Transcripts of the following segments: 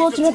slotunu.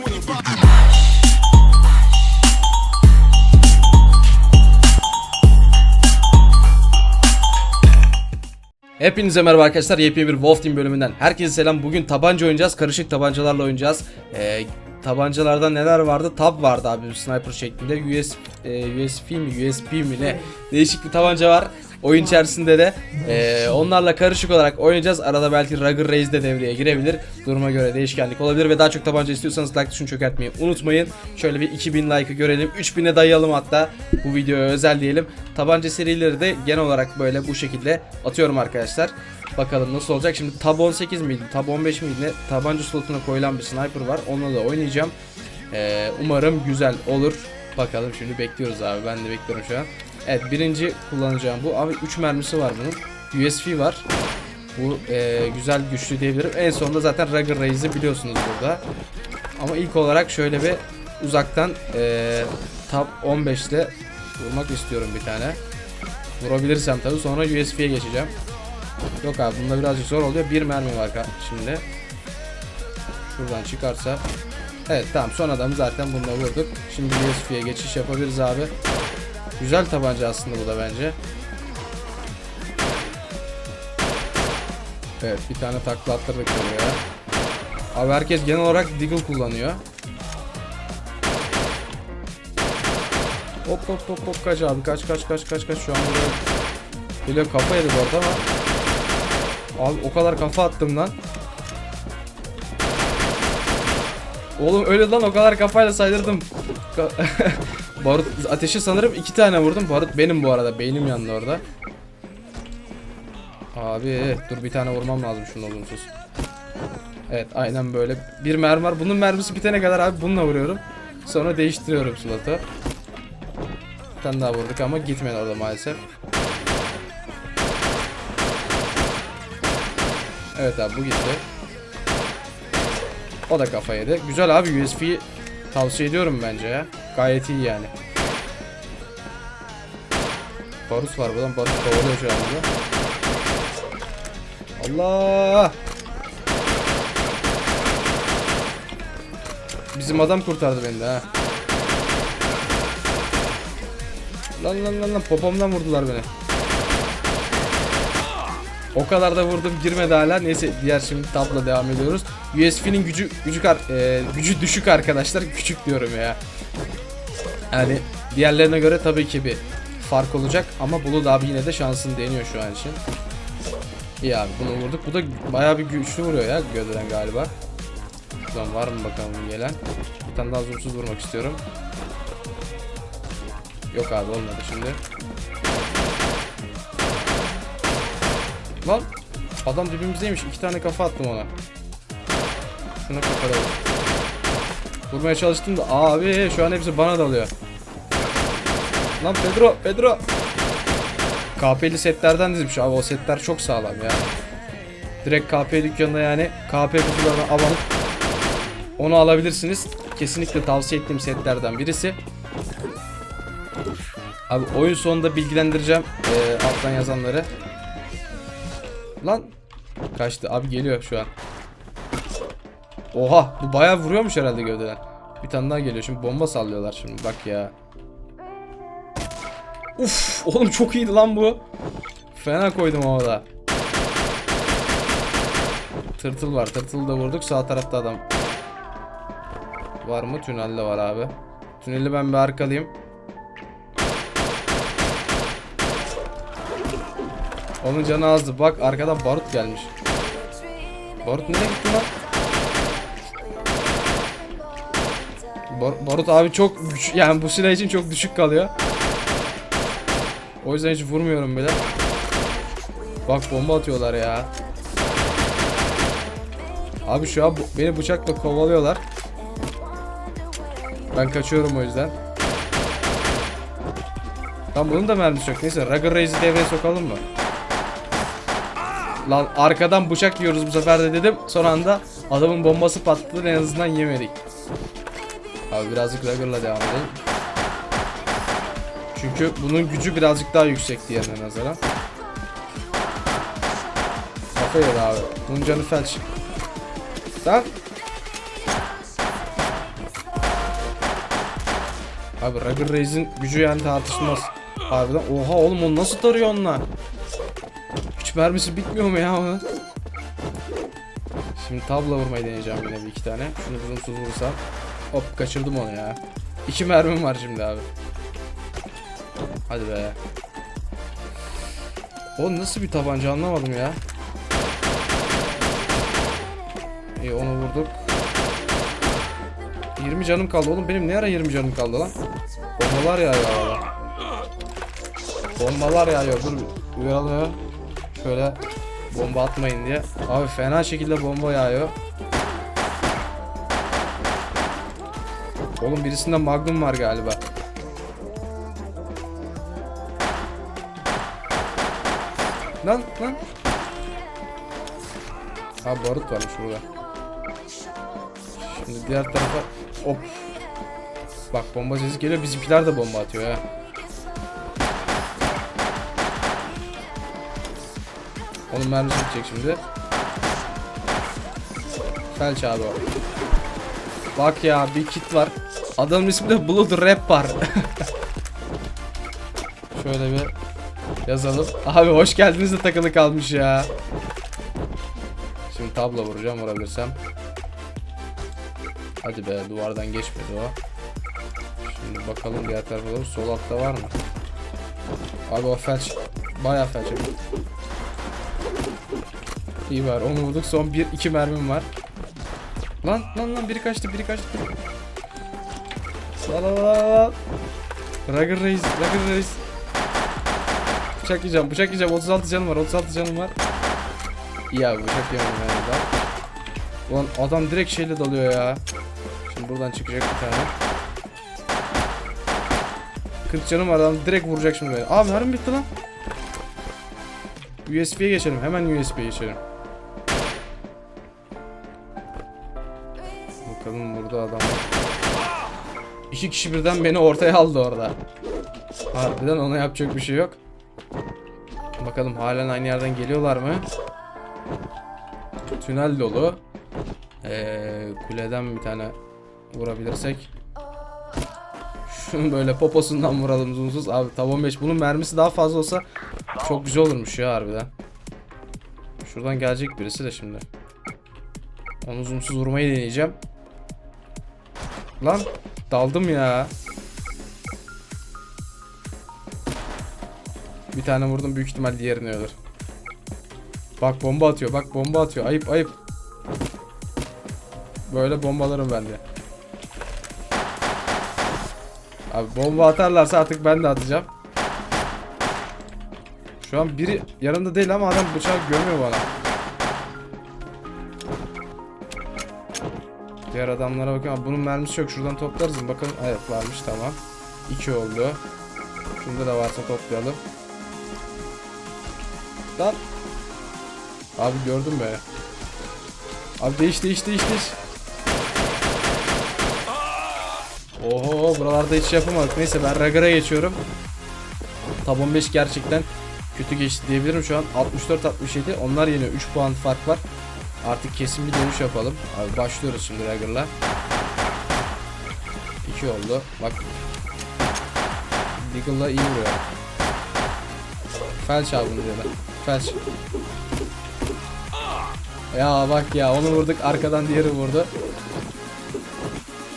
Hepinize merhaba arkadaşlar. Yepyeni bir Wolf Team bölümünden herkese selam. Bugün tabanca oynayacağız. Karışık tabancalarla oynayacağız. Ee, tabancalarda neler vardı? Tab vardı abi sniper şeklinde. US, e, USP mi USP mi ne? Değişik bir tabanca var. Oyun içerisinde de e, onlarla karışık olarak oynayacağız. Arada belki Rugger Raze de devreye girebilir. Duruma göre değişkenlik olabilir ve daha çok tabanca istiyorsanız like tuşunu çökertmeyi unutmayın. Şöyle bir 2000 like'ı görelim. 3000'e dayayalım hatta. Bu videoya özel diyelim. Tabanca serileri de genel olarak böyle bu şekilde atıyorum arkadaşlar. Bakalım nasıl olacak. Şimdi tab 18 miydi? Tab 15 miydi? Ne? Tabanca slotuna koyulan bir sniper var. Onunla da oynayacağım. Ee, umarım güzel olur. Bakalım şimdi bekliyoruz abi. Ben de bekliyorum şu an. Evet birinci kullanacağım bu. Abi 3 mermisi var bunun. USP var. Bu e, güzel güçlü diyebilirim. En sonunda zaten Rugger Raze'i biliyorsunuz burada. Ama ilk olarak şöyle bir uzaktan e, Tab 15 ile vurmak istiyorum bir tane. Vurabilirsem tabii sonra USP'ye geçeceğim. Yok abi bunda birazcık zor oluyor. Bir mermi var şimdi. Şuradan çıkarsa. Evet tamam son adamı zaten bununla vurduk. Şimdi USP'ye geçiş yapabiliriz abi. Güzel tabanca aslında bu da bence. Evet bir tane takla attırdık buraya. Abi herkes genel olarak Deagle kullanıyor. Hop hop hop hop kaç abi kaç kaç kaç kaç kaç şu an buraya Böyle kafa yedi bu arada ama Abi o kadar kafa attım lan. Oğlum öyle lan o kadar kafayla saydırdım. Barut ateşi sanırım iki tane vurdum. Barut benim bu arada beynim yandı orada. Abi dur bir tane vurmam lazım şunu olumsuz. Evet aynen böyle. Bir mermi var. Bunun mermisi bitene kadar abi bununla vuruyorum. Sonra değiştiriyorum slotu Bir tane daha vurduk ama gitmedi orada maalesef Evet abi bu gitti. O da kafa yedi. Güzel abi USP'yi tavsiye ediyorum bence ya. Gayet iyi yani. Barus var buradan Barus kovalıyor şu anda Allah! Bizim adam kurtardı beni de ha. Lan lan lan lan popomdan vurdular beni o kadar da vurdum girmedi hala. Neyse diğer şimdi tabla devam ediyoruz. USB'nin gücü gücü e, gücü düşük arkadaşlar. Küçük diyorum ya. Yani diğerlerine göre tabii ki bir fark olacak ama Bulut abi yine de şansını deniyor şu an için. İyi abi bunu vurduk. Bu da bayağı bir güçlü vuruyor ya gövdeden galiba. Şuradan var mı bakalım gelen. Bir tane daha zoomsuz vurmak istiyorum. Yok abi olmadı şimdi. Lan adam dibimizdeymiş. İki tane kafa attım ona. Şuna kapatalım. Vurmaya çalıştım da abi şu an hepsi bana dalıyor. Lan Pedro, Pedro. KP'li setlerden dizmiş abi o setler çok sağlam ya. Direkt KP dükkanında yani KP kutularına abanıp onu alabilirsiniz. Kesinlikle tavsiye ettiğim setlerden birisi. Abi oyun sonunda bilgilendireceğim eee, alttan yazanları. Lan kaçtı abi geliyor şu an. Oha bu bayağı vuruyormuş herhalde gövdeden. Bir tane daha geliyor şimdi bomba sallıyorlar şimdi bak ya. Uf oğlum çok iyiydi lan bu. Fena koydum havada. Tırtıl var tırtılı da vurduk sağ tarafta adam. Var mı? Tünelde var abi. Tüneli ben bir arkalayayım. Onun canı azdı. Bak arkadan barut gelmiş. Barut nereye gitti lan? Bar- barut abi çok güç yani bu silah için çok düşük kalıyor. O yüzden hiç vurmuyorum bile. Bak bomba atıyorlar ya. Abi şu an beni bıçakla kovalıyorlar. Ben kaçıyorum o yüzden. Lan bunun da mermisi yok. Neyse Rugger Raze'i devreye sokalım mı? Lan arkadan bıçak yiyoruz bu sefer de dedim. Son anda adamın bombası patladı en azından yemedik. Abi birazcık Ragger'la devam edelim. Çünkü bunun gücü birazcık daha yüksek diğerine nazaran. Kafa abi. Bunun canı felç. Sen? Abi Ragger Reis'in gücü yani tartışılmaz. Harbiden oha oğlum onu nasıl tarıyor onunla? Mermisi bitmiyor mu ya onun? Şimdi tabla vurmayı deneyeceğim yine bir iki tane. Şunu vurunsuz vursam. Hop kaçırdım onu ya. İki mermim var şimdi abi. Hadi be. O nasıl bir tabanca anlamadım ya. İyi onu vurduk. 20 canım kaldı oğlum benim ne ara 20 canım kaldı lan? Bombalar yağıyor arada. Bombalar yağıyor dur bir uyaralım ya. Şöyle bomba atmayın diye. Abi fena şekilde bomba yağıyor. Oğlum birisinde magnum var galiba. Lan lan. Ha barut varmış burada. Şimdi diğer tarafa hop. Bak bomba sesi geliyor bizimkiler de bomba atıyor ha. Onun mermisi bitecek şimdi. Felç abi o. Bak ya bir kit var. Adamın ismi de Blood Rap var. Şöyle bir yazalım. Abi hoş geldiniz de takılı kalmış ya. Şimdi tabla vuracağım vurabilirsem. Hadi be duvardan geçmedi o. Şimdi bakalım diğer tarafa doğru. Sol altta var mı? Abi o felç. Bayağı felç. Abi. İyi var onu vurduk. Son 1-2 mermim var. Lan lan lan biri kaçtı biri kaçtı. La la la la. Rugger Reis, Rugger Reis. Bıçak yiyeceğim, bıçak yiyeceğim. 36 canım var, 36 canım var. Abi bıçak yani ben. Ulan adam direkt şeyle dalıyor ya. Şimdi buradan çıkacak bir tane. 40 canım var adam direkt vuracak şimdi beni. Aa mermi bitti lan. USB'ye geçelim. Hemen USB'ye geçelim. Bakalım burada adam var. İki kişi birden beni ortaya aldı orada. Harbiden ona yapacak bir şey yok. Bakalım halen aynı yerden geliyorlar mı? Tünel dolu. Ee, kuleden bir tane vurabilirsek. Şunu böyle poposundan vuralım zoomsuz. Abi tav 15 bunun mermisi daha fazla olsa çok güzel olurmuş ya harbiden. Şuradan gelecek birisi de şimdi. Onu zoomsuz vurmayı deneyeceğim. Lan daldım ya. Bir tane vurdum büyük ihtimal diğerini ölür. Bak bomba atıyor bak bomba atıyor ayıp ayıp. Böyle bombalarım bende. Abi bomba atarlarsa artık ben de atacağım. Şu an biri yanımda değil ama adam bıçağı gömüyor bana. Diğer adamlara bakıyorum. Bunun mermisi yok. Şuradan toplarız mı? Bakalım. Evet varmış tamam. 2 oldu. Şunda da varsa toplayalım. Lan. Abi gördüm be. Abi değiş değiş değiş değiş. Oho buralarda hiç yapamadık. Neyse ben Ragar'a geçiyorum. Tab 15 gerçekten kötü geçti diyebilirim şu an. 64-67. Onlar yine 3 puan fark var. Artık kesin bir dönüş yapalım. Abi başlıyoruz şimdi Ragar'la. 2 oldu. Bak. Deagle'la iyi vuruyor. Felç abi bunu diyorlar. Felç. Ya bak ya onu vurduk arkadan diğeri vurdu.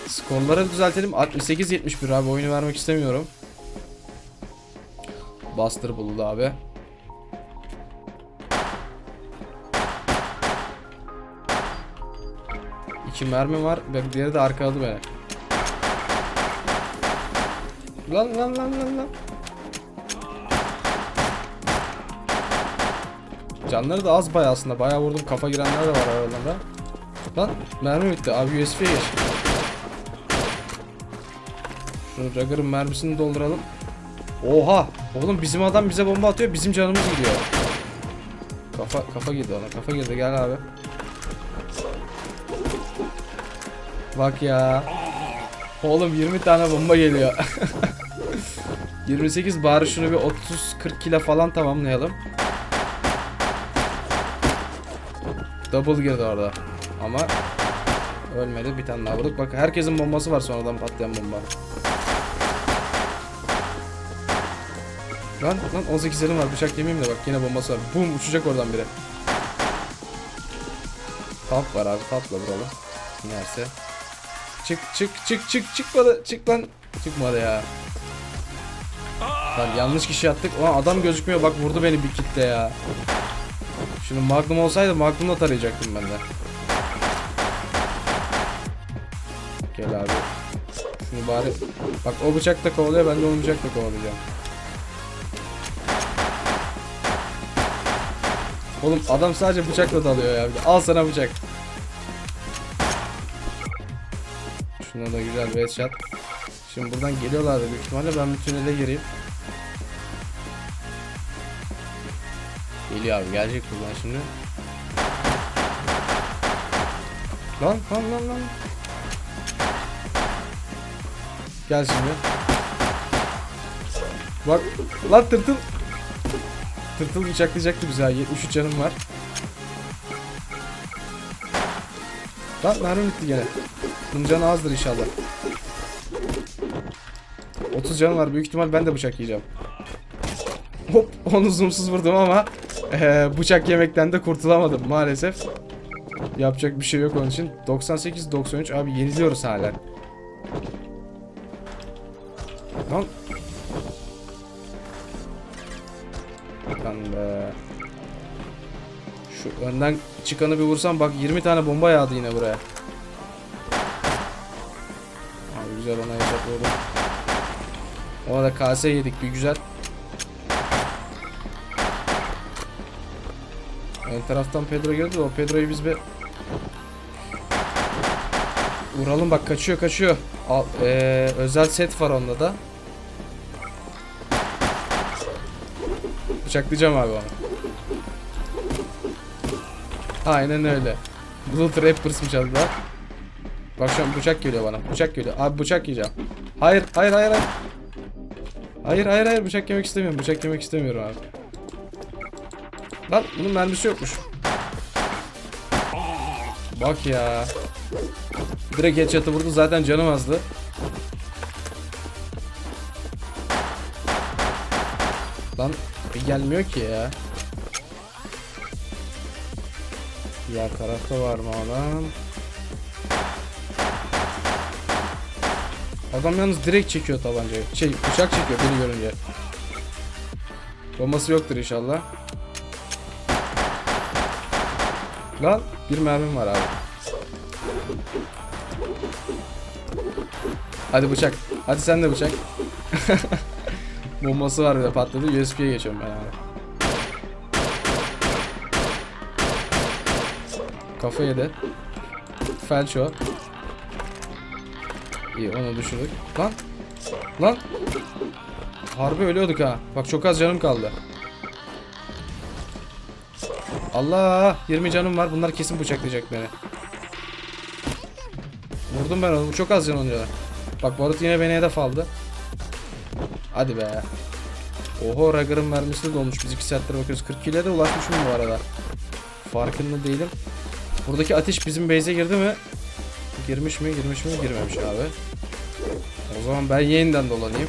Skorları düzeltelim. 68-71 abi oyunu vermek istemiyorum. Buster buldu abi. İki mermi var ve diğeri de arkaladı beni. Lan lan lan lan lan. Canları da az bayağı aslında. Bayağı vurdum. Kafa girenler de var aralarında. Lan mermi bitti. Abi USB'ye geç. Şu Rugger'ın mermisini dolduralım. Oha! Oğlum bizim adam bize bomba atıyor. Bizim canımız gidiyor. Kafa kafa girdi ona. Kafa girdi. Gel abi. Bak ya. Oğlum 20 tane bomba geliyor. 28 bari şunu bir 30-40 kilo falan tamamlayalım. Double girdi orada. Ama ölmedi. Bir tane daha vurduk. Bak herkesin bombası var sonradan patlayan bomba. Lan lan 18 elim var bıçak yemeyeyim de bak yine bombası var. Bum uçacak oradan biri. Tap var abi tapla vuralım. İnerse. Çık çık çık çık çıkmadı çık lan. Çıkmadı ya. Lan yanlış kişi attık. Ulan adam gözükmüyor bak vurdu beni bir kitle ya. Şimdi Magnum olsaydı Magnum'la tarayacaktım ben de. Gel abi. Şunu bari bak o bıçak da kovalıyor ben de onu bıçakla kovalayacağım. Oğlum adam sadece bıçakla dalıyor ya. Al sana bıçak. Şuna da güzel bir headshot. Şimdi buradan geliyorlardı büyük ihtimalle ben bir tünele gireyim. Geliyor abi gelecek buradan şimdi. Lan lan lan lan. Gel şimdi. Bak lan tırtıl. Tırtıl bıçaklayacaktı bizi ha. 73 canım var. Lan mermi bitti gene. Bunun canı azdır inşallah. 30 canım var. Büyük ihtimal ben de bıçak yiyeceğim. Hop onu zoomsuz vurdum ama eee, bıçak yemekten de kurtulamadım maalesef. Yapacak bir şey yok onun için. 98 93 abi yeniliyoruz hala. Lan. Lan be. Şu önden çıkanı bir vursam bak 20 tane bomba yağdı yine buraya. Güzel ona vurdum. Ona da KS yedik bir güzel. Ön taraftan Pedro geldi o Pedro'yu biz bir Vuralım bak kaçıyor kaçıyor. Al, eee, özel set var onda da. Bıçaklayacağım abi onu. Aynen öyle. Blood Rappers mı çaldılar? Bak şu an bıçak geliyor bana. Bıçak geliyor. Abi bıçak yiyeceğim. Hayır, hayır, hayır, hayır. Hayır, hayır, hayır. Bıçak yemek istemiyorum. Bıçak yemek istemiyorum abi. Lan bunun mermisi yokmuş. Bak ya. Direkt headshot'ı vurdu zaten canım azdı. Lan gelmiyor ki ya. Ya tarafta var mı adam? Adam yalnız direkt çekiyor tabancayı. Şey bıçak çekiyor beni görünce. Bombası yoktur inşallah. Lan bir mermim var abi. Hadi bıçak. Hadi sen de bıçak. Bombası var bir patladı. USB'ye geçiyorum ben abi. Kafa yedi. Felç o. İyi onu düşürdük. Lan. Lan. Harbi ölüyorduk ha. Bak çok az canım kaldı. Allah 20 canım var. Bunlar kesin bıçaklayacak beni. Vurdum ben onu. Çok az can oluyor. Bak Barut yine beni hedef aldı. Hadi be. Oho Raggar'ın mermisi de dolmuş. Biz 2 saattir bakıyoruz. 40 kill'e de ulaşmışım bu arada. Farkında değilim. Buradaki ateş bizim base'e girdi mi? Girmiş mi? Girmiş mi? Girmemiş abi. O zaman ben yeniden dolanayım.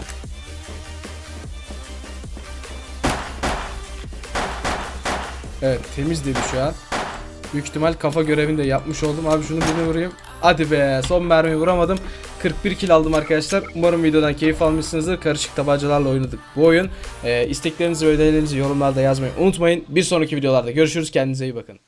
Evet temiz dedi şu an. Büyük ihtimal kafa görevini de yapmış oldum. Abi şunu birine vurayım. Hadi be son mermiyi vuramadım. 41 kill aldım arkadaşlar. Umarım videodan keyif almışsınızdır. Karışık tabancalarla oynadık bu oyun. Ee, isteklerinizi ve önerilerinizi yorumlarda yazmayı unutmayın. Bir sonraki videolarda görüşürüz. Kendinize iyi bakın.